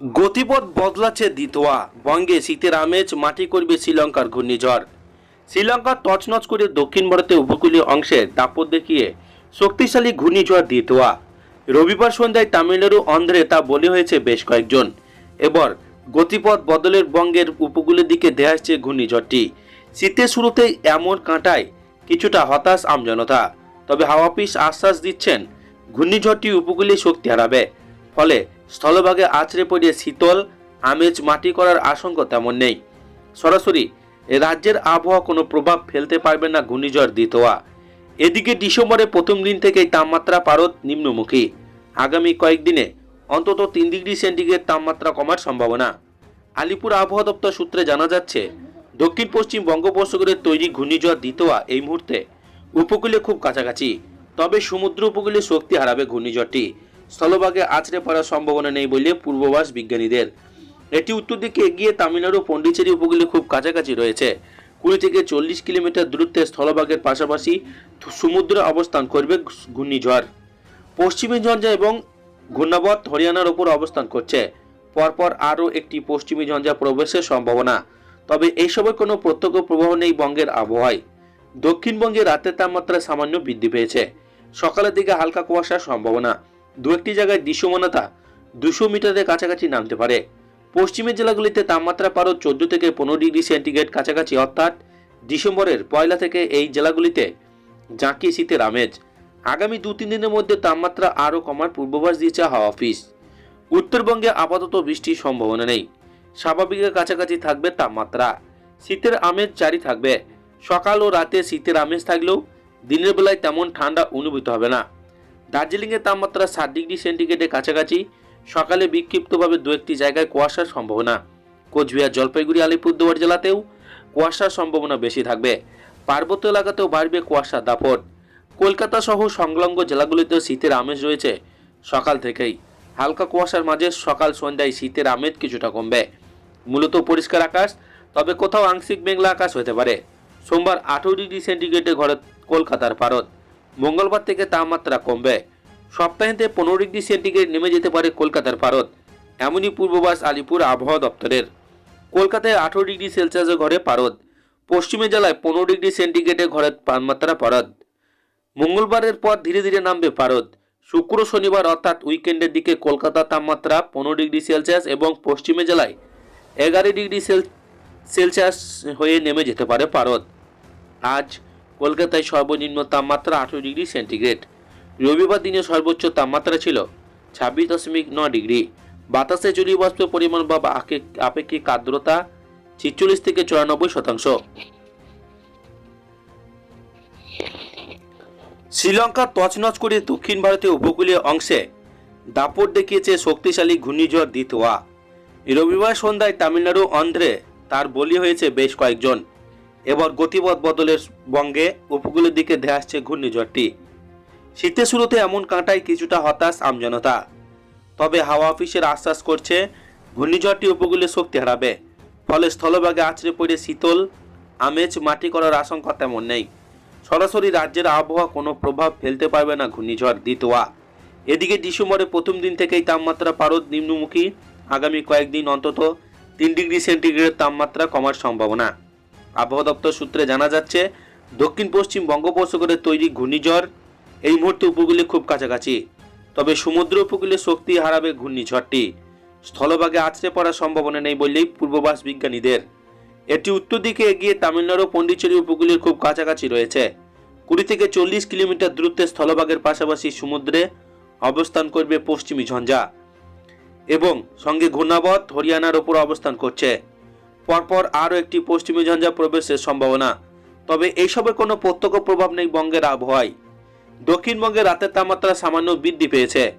গতিপথ বদলাচ্ছে দিতোয়া। বঙ্গে শীতের আমেজ, মাটি করবে শ্রীলঙ্কার ঘূর্ণিঝড়। শ্রীলঙ্কা তছনছ করে দক্ষিণ ভারতের উপকূলীয় অংশে দাপট দেখিয়ে শক্তিশালী ঘূর্ণিঝড় দিতোয়া। রবিবার সন্ধ্যায় তামিলনাড়ু অন্ধ্রে তা বলে হয়েছে বেশ কয়েকজন। এবার গতিপথ বদলের বঙ্গের উপকূলের দিকে ধেয়ে আসছে ঘূর্ণিঝড়টি। শীতের শুরুতেই এমন কাঁটায় কিছুটা হতাশ আমজনতা তবে হাওয়া অফিস আশ্বাস দিচ্ছেন, ঘূর্ণিঝড়টি উপকূলে শক্তি হারাবে। ফলে স্থলভাগে আছড়ে পড়িয়ে শীতল, আমেজ মাটি করার আশঙ্কা তেমন নেই। সরাসরি রাজ্যের আবহাওয়া কোনো প্রভাব ফেলতে পারবে না ঘূর্ণিঝড় দিতোয়া এদিকে ডিসেম্বরের প্রথম দিন থেকেই তাপমাত্রা পারদ নিম্নমুখী। আগামী কয়েকদিনে অন্তত তিন ডিগ্রি সেন্টিগ্রেড তাপমাত্রা কমার সম্ভাবনা। আলিপুর আবহাওয়া দপ্তর সূত্রে জানা যাচ্ছে দক্ষিণ পশ্চিম বঙ্গোপসাগরের তৈরি ঘূর্ণিঝড় দিতোয়া এই মুহূর্তে উপকূলে খুব কাছাকাছি। তবে সমুদ্র উপকূলে শক্তি হারাবে ঘূর্ণিঝড়টি। স্থলভাগে আছড়ে পড়ার সম্ভাবনা নেই বলে পূর্বাভাস বিজ্ঞানীদের। এটি উত্তর দিকে এগিয়ে তামিলনাড়ু পন্ডিচেরি উপকূলে খুব কাছাকাছি রয়েছে। কুড়ি থেকে চল্লিশ কিলোমিটার দূরত্বে স্থলভাগের পাশাপাশি সমুদ্রে অবস্থান করবে ঘূর্ণিঝড়। পশ্চিমী ঝঞ্ঝা এবং ঘূর্ণাবত হরিয়ানার ওপর অবস্থান করছে। পরপর আরও একটি পশ্চিমী ঝঞ্ঝা প্রবেশের সম্ভাবনা। তবে এই সময় কোনো প্রত্যক্ষ প্রবাহ নেই বঙ্গের আবহাওয়ায়। দক্ষিণবঙ্গে রাতের তাপমাত্রা সামান্য বৃদ্ধি পেয়েছে। সকালের দিকে হালকা কুয়াশার সম্ভাবনা। দু একটি জায়গায় দৃশ্যমানতা দুশো মিটারের কাছাকাছি নামতে পারে। পশ্চিমের জেলাগুলিতে তাপমাত্রা পারো চোদ্দ থেকে পনেরো ডিগ্রি সেন্টিগ্রেড কাছাকাছি, অর্থাৎ ডিসেম্বরের পয়লা থেকে এই জেলাগুলিতে জাঁকিয়ে শীতের আমেজ। আগামী দু তিন দিনের মধ্যে তাপমাত্রা আরও কমার পূর্বাভাস দিয়েছে হাওয়া অফিস। উত্তরবঙ্গে আপাতত বৃষ্টির সম্ভাবনা নেই। স্বাভাবিকের কাছাকাছি থাকবে তাপমাত্রা। শীতের আমেজ জারি থাকবে। সকাল ও রাতে শীতের আমেজ থাকলেও দিনের বেলায় তেমন ঠান্ডা অনুভূত হবে না। দার্জিলিংয়ের তাপমাত্রা সাত ডিগ্রি সেন্টিগ্রেডের কাছাকাছি। সকালে বিক্ষিপ্তভাবে দু একটি জায়গায় কুয়াশার সম্ভাবনা। কোচবিহার, জলপাইগুড়ি, আলিপুরদুয়ার জেলাতেও কুয়াশার সম্ভাবনা বেশি থাকবে। পার্বত্য এলাকাতেও বাড়বে কুয়াশার দাপট। কলকাতা সহ সংলগ্ন জেলাগুলিতেও শীতের আমেজ রয়েছে সকাল থেকেই। হালকা কুয়াশার মাঝে সকাল সন্ধ্যায় শীতের আমেজ কিছুটা কমবে। মূলত পরিষ্কার আকাশ, তবে কোথাও আংশিক মেঘলা আকাশ হতে পারে। সোমবার আঠেরো ডিগ্রি সেন্টিগ্রেডে ঘরে কলকাতার পারদ। মঙ্গলবার থেকে তাপমাত্রা কমবে। সপ্তাহেতে পনেরো ডিগ্রি সেন্টিগ্রেড নেমে যেতে পারে কলকাতার পারদ এমনই পূর্ববাস আলিপুর আবহাওয়া দপ্তরের। কলকাতায় আঠেরো ডিগ্রি সেলসিয়াসের ঘরে পারদ। পশ্চিমে জেলায় পনেরো ডিগ্রি সেন্টিগ্রেডে ঘরে তাপমাত্রা পারদ। মঙ্গলবারের পর ধীরে ধীরে নামবে পারদ। শুক্র, শনিবার অর্থাৎ উইকেন্ডের দিকে কলকাতার তাপমাত্রা পনেরো ডিগ্রি সেলসিয়াস এবং পশ্চিমে জেলায় এগারো ডিগ্রি সেল সেলসিয়াস হয়ে নেমে যেতে পারে পারদ। আজ কলকাতায় সর্বনিম্ন তাপমাত্রা আঠেরো ডিগ্রি সেন্টিগ্রেড। রবিবার দিনে সর্বোচ্চ তাপমাত্রা ছিল ছাব্বিশ দশমিক নয় ডিগ্রি। বাতাসে জলীয় বাষ্পের পরিমাণ বা আপেক্ষিক আর্দ্রতা ছিচল্লিশ থেকে চুরানব্বই শতাংশ। শ্রীলঙ্কা তছনছ করে দক্ষিণ ভারতের উপকূলীয় অংশে দাপট দেখিয়েছে শক্তিশালী ঘূর্ণিঝড় দিতোয়া। রবিবার সন্ধ্যায় তামিলনাড়ু অন্ধ্রে তার বলি হয়েছে বেশ কয়েকজন। এবার গতিপথ বদলের বঙ্গে উপকূলের দিকে ধেয়ে আসছে ঘূর্ণিঝড়টি। শীতের শুরুতে এমন কাঁটায় কিছুটা হতাশ আমজনতা তবে হাওয়া অফিসের আশ্বাস করছে, ঘূর্ণিঝড়টি উপকূলে শক্তি হারাবে। ফলে স্থলভাগে আছড়ে পড়ে শীতল, আমেজ মাটি করার আশঙ্কা তেমন নেই। সরাসরি রাজ্যের আবহাওয়া কোনো প্রভাব ফেলতে পারবে না ঘূর্ণিঝড় দিতোয়া এদিকে ডিসেম্বরের প্রথম দিন থেকেই তাপমাত্রা পারদ নিম্নমুখী। আগামী কয়েকদিন অন্তত তিন ডিগ্রি সেন্টিগ্রেড তাপমাত্রা কমার সম্ভাবনা। আবহাওয়া দপ্তর সূত্রে জানা যাচ্ছে, দক্ষিণ পশ্চিম বঙ্গোপসাগরের তৈরি ঘূর্ণিঝড় এই মুহূর্তে উপকূলে খুব কাছাকাছি। তবে সমুদ্র উপকূলে শক্তি হারাবে ঘূর্ণিঝড়টি। স্থলভাগে আছড়ে পড়ার সম্ভাবনা নেই বললেই পূর্বাভাস বিজ্ঞানীদের। এটি উত্তর দিকে এগিয়ে তামিলনাড়ু, পন্ডিচেরি উপকূলের খুব কাছাকাছি রয়েছে। কুড়ি থেকে চল্লিশ কিলোমিটার দূরত্বে স্থলভাগের পাশাপাশি সমুদ্রে অবস্থান করবে পশ্চিমী ঝঞ্ঝা। এবং সঙ্গে ঘূর্ণাবত হরিয়ানার ওপর অবস্থান করছে। পরপর আরও একটি পশ্চিমী ঝঞ্ঝা প্রবেশের সম্ভাবনা। তবে এইসবের কোনো প্রত্যক্ষ প্রভাব নেই বঙ্গের আবহাওয়ায়। দক্ষিণবঙ্গে রাতের তাপমাত্রা সামান্য বৃদ্ধি পেয়েছে।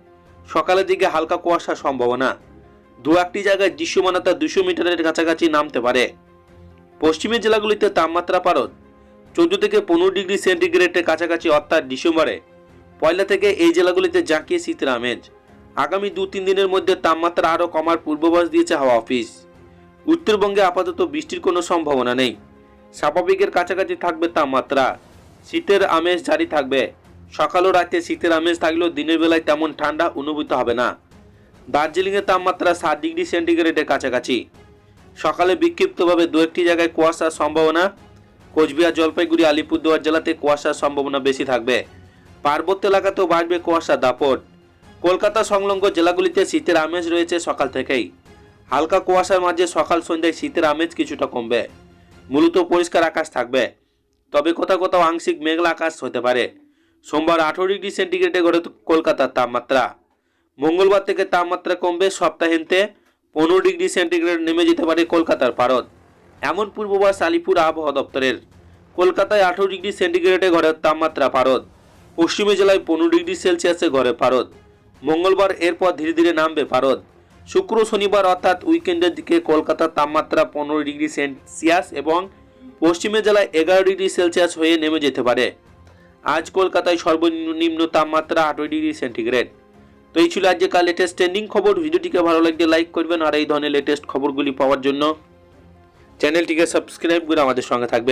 সকালের দিকে হালকা কুয়াশার সম্ভাবনা। দু একটি জায়গায় দৃশ্যমানতা দুশো মিটারের কাছাকাছি নামতে পারে। পশ্চিমের জেলাগুলিতে তাপমাত্রা পারদ। চোদ্দ থেকে পনেরো ডিগ্রি সেন্টিগ্রেডের কাছাকাছি, অর্থাৎ ডিসেম্বরে। পয়লা থেকে এই জেলাগুলিতে জাঁকিয়ে শীতের আমেজ। আগামী দু তিন দিনের মধ্যে তাপমাত্রা আরও কমার পূর্বাভাস দিয়েছে হাওয়া অফিস। উত্তরবঙ্গে আপাতত বৃষ্টির কোনো সম্ভাবনা নেই। স্বাভাবিকের কাছাকাছি থাকবে তাপমাত্রা। শীতের আমেজ জারি থাকবে। সকাল ও রাতে শীতের আমেজ থাকলেও দিনের বেলায় তেমন ঠান্ডা অনুভূত হবে না। দার্জিলিংয়ের তাপমাত্রা সাত ডিগ্রি সেন্টিগ্রেডের কাছাকাছি। সকালে বিক্ষিপ্তভাবে দু একটি জায়গায় কুয়াশার সম্ভাবনা। কোচবিহার, জলপাইগুড়ি, আলিপুরদুয়ার জেলাতে কুয়াশার সম্ভাবনা বেশি থাকবে। পার্বত্য এলাকাতেও বাড়বে কুয়াশার দাপট। কলকাতা সংলগ্ন জেলাগুলিতে শীতের আমেজ রয়েছে সকাল থেকেই। হালকা কুয়াশার মাঝে সকাল সন্ধ্যায় শীতের আমেজ কিছুটা কমবে। মূলত পরিষ্কার আকাশ থাকবে। তবে কোথাও কোথাও আংশিক মেঘলা আকাশ হতে পারে। সোমবার আঠারো ডিগ্রি সেন্টিগ্রেডে গড়ে কলকাতার তাপমাত্রা। মঙ্গলবার থেকে তাপমাত্রা কমবে সপ্তাহান্তে। পনেরো ডিগ্রি সেন্টিগ্রেড নেমে যেতে পারে কলকাতার পারদ। এমন পূর্বাভাস আলিপুর আবহাওয়া দপ্তরের। কলকাতায় আঠারো ডিগ্রি সেন্টিগ্রেডে ঘরের তাপমাত্রা পারদ। পশ্চিমী জেলায় পনেরো ডিগ্রি সেলসিয়াসে ঘরে পারদ। মঙ্গলবার এরপর ধীরে ধীরে নামবে পারদ। শুক্র শনিবার অর্থাৎ উইকেন্ডের দিকে কলকাতার তাপমাত্রা পনেরো ডিগ্রি সেলসিয়াস এবং পশ্চিমে জেলায় এগারো ডিগ্রি সেলসিয়াস হয়ে নেমে যেতে পারে। আজ কলকাতায় সর্বনিম্ন তাপমাত্রা আঠারো ডিগ্রি সেন্টিগ্রেড। তো এই ছিল আজকের লেটেস্ট ট্রেন্ডিং খবর। ভিডিওটিকে ভালো লাগলে লাইক করবেন আর এই ধরনের লেটেস্ট খবরগুলি পাওয়ার জন্য চ্যানেলটিকে সাবস্ক্রাইব করে আমাদের সঙ্গে থাকবেন।